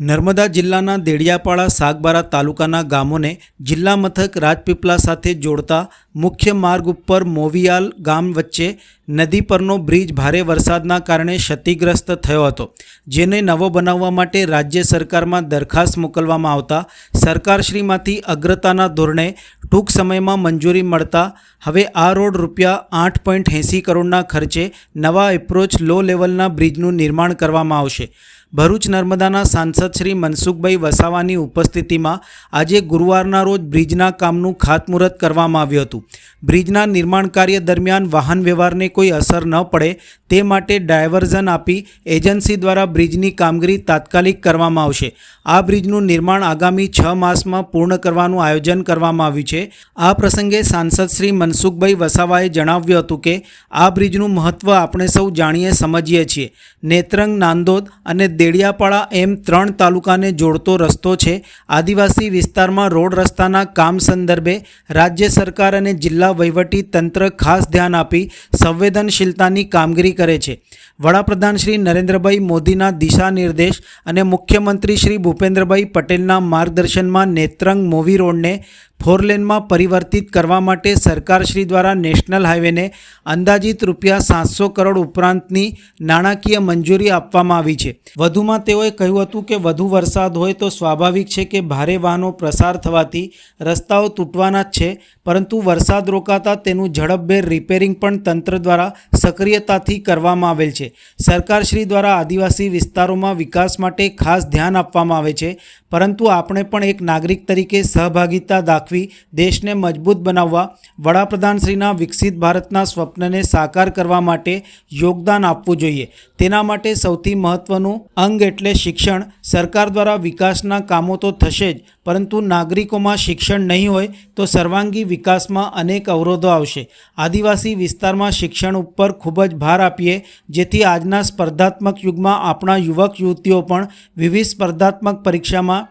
નર્મદા જિલ્લાના દેડિયાપાડા સાગબારા તાલુકાના ગામોને જિલ્લા મથક રાજપીપળા સાથે જોડતા મુખ્ય માર્ગ ઉપર મોવિયાલ ગામ વચ્ચે નદી પરનો બ્રિજ ભારે વરસાદના કારણે ક્ષતિગ્રસ્ત થયો હતો, જેને નવો બનાવવા માટે રાજ્ય સરકારમાં દરખાસ્ત મોકલવામાં આવતા સરકારશ્રીમાંથી અગ્રતાના ધોરણે ટૂંક સમયમાં મંજૂરી મળતા હવે આ રોડ રૂપિયા આઠ પોઈન્ટ એંસી કરોડના ખર્ચે નવા એપ્રોચ લો લેવલના બ્રિજનું નિર્માણ કરવામાં આવશે. ભરૂચ નર્મદાના સાંસદ શ્રી મનસુખભાઈ વસાવાની ઉપસ્થિતિમાં આજે ગુરુવારના રોજ બ્રિજના કામનું ખાતમુહૂર્ત કરવામાં આવ્યું હતું. બ્રિજના નિર્માણ કાર્ય દરમિયાન વાહન વ્યવહારને કોઈ અસર ન પડે તે માટે ડાયવર્ઝન આપી એજન્સી દ્વારા બ્રિજની કામગીરી તાત્કાલિક કરવામાં આવશે. આ બ્રિજનું નિર્માણ આગામી છ માસમાં પૂર્ણ કરવાનું આયોજન કરવામાં આવ્યું છે. આ પ્રસંગે સાંસદ શ્રી મનસુખભાઈ વસાવાએ જણાવ્યું હતું કે, આ બ્રિજનું મહત્ત્વ આપણે સૌ જાણીએ, સમજીએ છીએ. નેત્રંગ, નાંદોદ અને દેડિયાપાડા એમ ત્રણ તાલુકાને જોડતો રસ્તો છે. આદિવાસી વિસ્તારમાં રોડ રસ્તાના કામ સંદર્ભે રાજ્ય સરકાર અને જિલ્લા વહીવટી તંત્ર ખાસ ધ્યાન આપી સંવેદનશીલતાની કામગીરી કરે છે. વડાપ્રધાન શ્રી નરેન્દ્રભાઈ મોદીના દિશા નિર્દેશ અને મુખ્યમંત્રી શ્રી ભૂપેન્દ્રભાઈ પટેલના માર્ગદર્શનમાં નેત્રંગ મોવી રોડને ફોરલેનમાં પરિવર્તિત કરવા માટે સરકારશ્રી દ્વારા નેશનલ હાઇવેને અંદાજિત રૂપિયા સાતસો કરોડ ઉપરાંતની નાણાકીય મંજૂરી આપવામાં આવી છે. વધુમાં તેઓએ કહ્યું હતું કે વધુ વરસાદ હોય તો સ્વાભાવિક છે કે ભારે વાહનો પ્રસાર થવાથી રસ્તાઓ તૂટવાના જ છે, પરંતુ વરસાદ રોકાતા તેનું ઝડપભેર રિપેરિંગ પણ તંત્ર દ્વારા સક્રિયતાથી કરવામાં આવેલ છે. સરકારશ્રી દ્વારા આદિવાસી વિસ્તારોમાં વિકાસ માટે ખાસ ધ્યાન આપવામાં આવે છે, પરંતુ આપણે પણ એક નાગરિક તરીકે સહભાગિતા દાખવી, દેશને મજબૂત બનાવવા, વડાપ્રધાનશ્રીના વિકસિત ભારતના સ્વપ્નને સાકાર કરવા માટે યોગદાન આપવું જોઈએ. તેના માટે સૌથી મહત્ત્વનું અંગ એટલે શિક્ષણ. સરકાર દ્વારા વિકાસના કામો તો થશે જ પરંતુ નાગરિકોમાં શિક્ષણ નહીં હોય તો સર્વાંગી વિકાસમાં અનેક અવરોધો આવશે. આદિવાસી વિસ્તારમાં શિક્ષણ ઉપર ખૂબ જ ભાર આપીએ, જેથી આજના સ્પર્ધાત્મક યુગમાં આપણા યુવક યુવતીઓ પણ વિવિધ સ્પર્ધાત્મક પરીક્ષામાં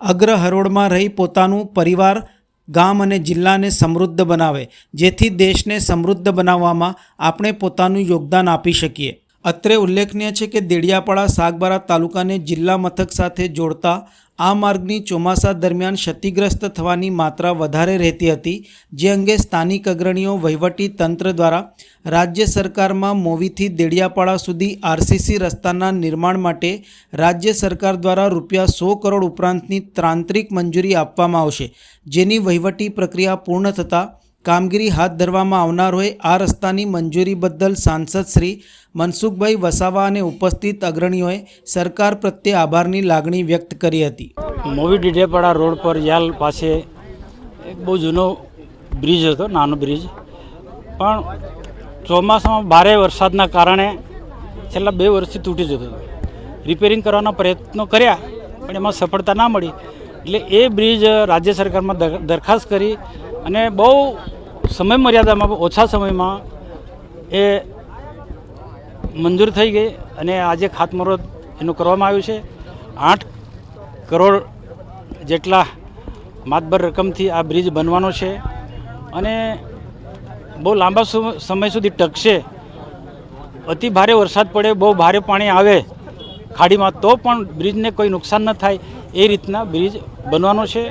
અગ્ર હરોળમાં રહી પોતાનું પરિવાર, ગામ અને જિલ્લાને સમૃદ્ધ બનાવે, જેથી દેશને સમૃદ્ધ બનાવવામાં આપણે પોતાનું યોગદાન આપી શકીએ. અત્રે ઉલ્લેખનીય છે કે દેડિયાપાડા સાગબારા તાલુકાને જિલ્લા મથક સાથે જોડતા આ માર્ગની ચોમાસા દરમિયાન ક્ષતિગ્રસ્ત થવાની માત્રા વધારે રહેતી હતી, જે અંગે સ્થાનિક અગ્રણીઓ વહીવટી તંત્ર દ્વારા રાજ્ય સરકારમાં મોવીથી દેડિયાપાડા સુધી આરસીસી રસ્તાના નિર્માણ માટે રાજ્ય સરકાર દ્વારા રૂપિયા સો કરોડ ઉપરાંતની તાંત્રિક મંજૂરી આપવામાં આવશે, જેની વહીવટી પ્રક્રિયા પૂર્ણ થતાં કામગીરી હાથ ધરવામાં આવનાર હોય આ રસ્તાની મંજૂરી બદલ સાંસદ શ્રી મનસુખભાઈ વસાવા અને ઉપસ્થિત અગ્રણીઓએ સરકાર પ્રત્યે આભારની લાગણી વ્યક્ત કરી હતી. મોવી ડીઢેપાડા રોડ પર યાલ પાસે એક બહુ જૂનો બ્રિજ હતો, નાનો બ્રિજ. પણ ચોમાસામાં ભારે વરસાદના કારણે છેલ્લા બે વર્ષથી તૂટી જતો હતો. રિપેરિંગ કરવાના પ્રયત્નો કર્યા, પણ એમાં સફળતા ના મળી. એટલે એ બ્રિજ રાજ્ય સરકારમાં દરખાસ્ત કરી અને બહુ સમય મર્યાદામાં ઓછા સમયમાં એ મંજૂર થઈ ગઈ અને આજે ખાતમુહૂર્ત એનું કરવામાં આવ્યું છે. આઠ કરોડ જેટલા માતબર રકમથી આ બ્રિજ બનવાનો છે અને બહુ લાંબા સમ- સમય સુધી ટકશે. અતિ ભારે વરસાદ પડે, બહુ ભારે પાણી આવે ખાડીમાં, તો પણ બ્રિજને કોઈ નુકસાન ન થાય એ રીતના બ્રિજ બનવાનો છે.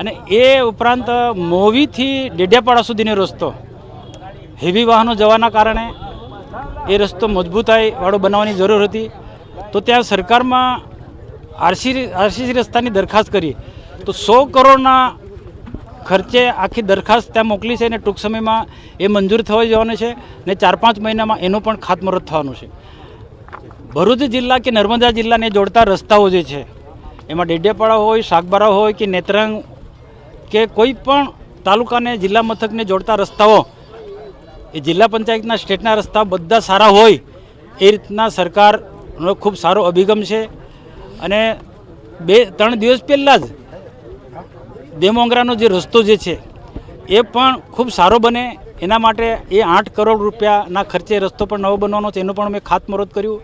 અને એ ઉપરાંત મોવીથી ડેડિયાપાડા સુધીનો રસ્તો. હેવી વાહનો જવાના કારણે એ રસ્તો મજબૂતાઈવાળો બનાવવાની જરૂર હતી. તો ત્યાં સરકારમાં આરસી આરસીસી રસ્તાની દરખાસ્ત કરી. તો સો કરોડના ખર્ચે આખી દરખાસ્ત ત્યાં મોકલી છે અને ટૂંક સમયમાં એ મંજૂર થવા જવાનું છે ને ચાર પાંચ મહિનામાં એનું પણ ખાતમુહૂર્ત થવાનું છે. ભરૂચ જિલ્લા કે નર્મદા જિલ્લાને જોડતા રસ્તાઓ જે છે, એમાં ડેડિયાપાડા હોય, શાકબારા હોય કે નેત્રંગ કે કોઈ પણ તાલુકાને જિલ્લા મથકને જોડતા રસ્તાઓ, એ જિલ્લા પંચાયતના સ્ટેટના રસ્તા બધા સારા હોય, એ રીતના સરકારનો ખૂબ સારો અભિગમ છે. અને બે, ત્રણ દિવસ પહેલાં જ દેમોંગરાનો જે રસ્તો જે છે, એ પણ ખૂબ સારો બને. એના માટે એ આઠ કરોડ રૂપિયાના ખર્ચે રસ્તો પણ નવો બનવાનો છે. એનું પણ મેં ખાતમુહૂર્ત કર્યું.